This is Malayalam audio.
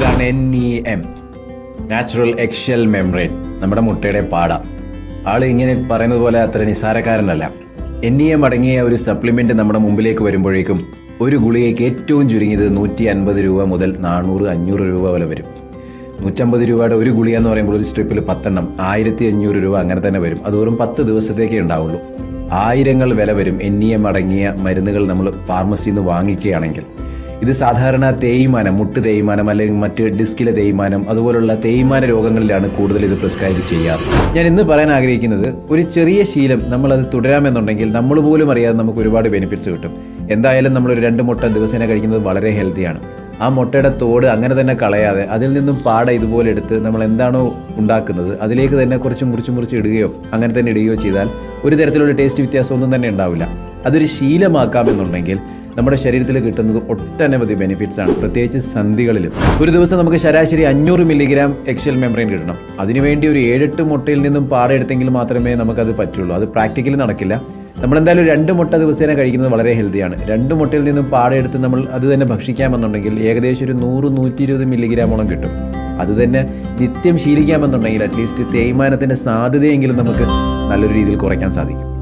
ഇതാണ് N E M natural eggshell membrane നമ്മുടെ മുട്ടയുടെ പാട. ആൾ ഇങ്ങനെ പറയുന്നത് പോലെ അത്ര നിസ്സാരക്കാരനല്ല. എൻ ഇ എം അടങ്ങിയ ഒരു സപ്ലിമെന്റ് നമ്മുടെ മുമ്പിലേക്ക് വരുമ്പോഴേക്കും ഒരു ഗുളികയ്ക്ക് ഏറ്റവും ചുരുങ്ങിയത് നൂറ്റി അൻപത് രൂപ മുതൽ നാനൂറ് അഞ്ഞൂറ് രൂപ വരെ വരും. നൂറ്റമ്പത് രൂപയുടെ ഒരു ഗുളിക എന്ന് പറയുമ്പോൾ ഒരു സ്ട്രിപ്പിൽ പത്തെണ്ണം ആയിരത്തി അഞ്ഞൂറ് രൂപ അങ്ങനെ തന്നെ വരും. അത് വെറും പത്ത് ദിവസത്തേക്കേ ഉണ്ടാവുള്ളൂ. ആയിരങ്ങൾ വില വരും എൻ ഇ എം അടങ്ങിയ മരുന്നുകൾ നമ്മൾ ഫാർമസിയിൽ നിന്ന് വാങ്ങിക്കുകയാണെങ്കിൽ. ഇത് സാധാരണ തേയ്മാനം മുട്ട് തേയ്മാനം അല്ലെങ്കിൽ മറ്റ് ഡിസ്കിലെ തേയ്മാനം അതുപോലുള്ള തേയ്മാന രോഗങ്ങളിലാണ് കൂടുതൽ ഇത് പ്രിസ്ക്രൈബ് ചെയ്യാറ്. ഞാൻ ഇന്ന് പറയാൻ ആഗ്രഹിക്കുന്നത് ഒരു ചെറിയ ശീലം നമ്മളത് തുടരാമെന്നുണ്ടെങ്കിൽ നമ്മൾ പോലും അറിയാതെ നമുക്ക് ഒരുപാട് ബെനിഫിറ്റ്സ് കിട്ടും. എന്തായാലും നമ്മളൊരു രണ്ട് മുട്ട ദിവസേന കഴിക്കുന്നത് വളരെ ഹെൽത്തിയാണ് ആ മുട്ടയുടെ തോട് അങ്ങനെ തന്നെ കളയാതെ അതിൽ നിന്നും പാട ഇതുപോലെ എടുത്ത് നമ്മൾ എന്താണോ ഉണ്ടാക്കുന്നത് അതിലേക്ക് തന്നെ കുറച്ച് മുറിച്ച് മുറിച്ച് ഇടുകയോ അങ്ങനെ തന്നെ ഇടുകയോ ചെയ്താൽ ഒരു തരത്തിലുള്ള ടേസ്റ്റ് വ്യത്യാസം ഒന്നും തന്നെ ഉണ്ടാവില്ല. അതൊരു ശീലമാക്കാമെന്നുണ്ടെങ്കിൽ നമ്മുടെ ശരീരത്തിൽ കിട്ടുന്നത് ഒട്ടനവധി ബെനിഫിറ്റ്സ് ആണ്. പ്രത്യേകിച്ച് സന്ധികളിൽ ഒരു ദിവസം നമുക്ക് ശരാശരി അഞ്ഞൂറ് മില്ലിഗ്രാം എക്സൽ മെമ്പറൈൻ കിട്ടണം. അതിനുവേണ്ടി ഒരു ഏഴെട്ട് മുട്ടയിൽ നിന്നും പാട എടുത്തെങ്കിൽ മാത്രമേ നമുക്കത് പറ്റുള്ളൂ. അത് പ്രാക്ടിക്കലി നടക്കില്ല. നമ്മളെന്തായാലും രണ്ട് മുട്ട ദിവസേന കഴിക്കുന്നത് വളരെ ഹെൽത്തിയാണ്. രണ്ട് മുട്ടയിൽ നിന്നും പാടെടുത്ത് നമ്മൾ അത് തന്നെ ഭക്ഷിക്കാമെന്നുണ്ടെങ്കിൽ ഏകദേശം ഒരു നൂറ് നൂറ്റി ഇരുപത് മില്ലിഗ്രാമോളം കിട്ടും. അത് തന്നെ നിത്യം ശീലിക്കാമെന്നുണ്ടെങ്കിൽ അറ്റ്ലീസ്റ്റ് തേയ്മാനത്തിന്റെ സാധ്യതയെങ്കിലും നമുക്ക് നല്ലൊരു രീതിയിൽ കുറയ്ക്കാൻ സാധിക്കും.